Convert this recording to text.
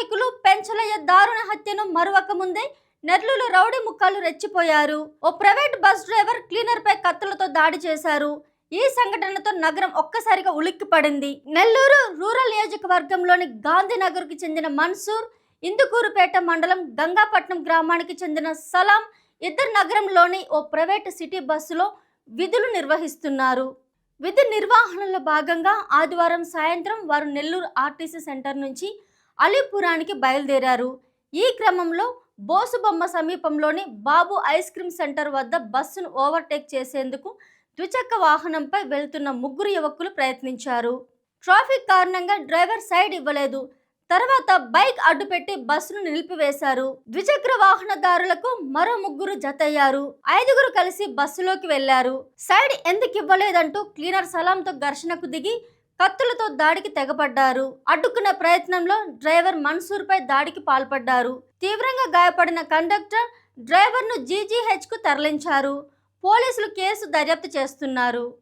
నాయకులు పెంచలయ్య దారుణ హత్యను మరొక ముందే నెర్లూలు రౌడీ ముక్కలు రెచ్చిపోయారు. ఓ ప్రైవేట్ బస్ డ్రైవర్ క్లీనర్ పై కత్తులతో దాడి చేశారు. ఈ సంఘటనతో నగరం ఒక్కసారిగా ఉలిక్కిపడింది. నెల్లూరు రూరల్ నియోజకవర్గంలోని గాంధీనగర్కి చెందిన మన్సూర్ ఇందుకూరుపేట మండలం గంగాపట్నం గ్రామానికి చెందిన సలాం ఇద్దరు నగరంలోని ఓ ప్రైవేట్ సిటీ బస్సులో విధులు నిర్వహిస్తున్నారు. విధి నిర్వహణలో భాగంగా ఆదివారం సాయంత్రం వారు నెల్లూరు ఆర్టీసీ సెంటర్ నుంచి అలీపురానికి బయలుదేరారు. ఈ క్రమంలో బోసుబొమ్మ సమీపంలోని బాబు ఐస్ క్రీమ్ సెంటర్ వద్ద బస్సును ఓవర్టేక్ చేసేందుకు ద్విచక్ర వాహనంపై వెళ్తున్న ముగ్గురు యువకులు ప్రయత్నించారు. ట్రాఫిక్ కారణంగా డ్రైవర్ సైడ్ ఇవ్వలేదు. తర్వాత బైక్ అడ్డుపెట్టి బస్సును నిలిపివేశారు. ద్విచక్ర వాహనదారులకు మరో ముగ్గురు జతయ్యారు. ఐదుగురు కలిసి బస్సులోకి వెళ్ళారు. సైడ్ ఎందుకు ఇవ్వలేదంటూ క్లీనర్ సలాంతో ఘర్షణకు దిగి కత్తులతో దాడికి తెగపడ్డారు. అడ్డుకున్న ప్రయత్నంలో డ్రైవర్ మన్సూర్పై దాడికి పాల్పడ్డారు. తీవ్రంగా గాయపడిన కండక్టర్ డ్రైవర్ను జీజీహెచ్కు తరలించారు. పోలీసులు కేసు దర్యాప్తు చేస్తున్నారు.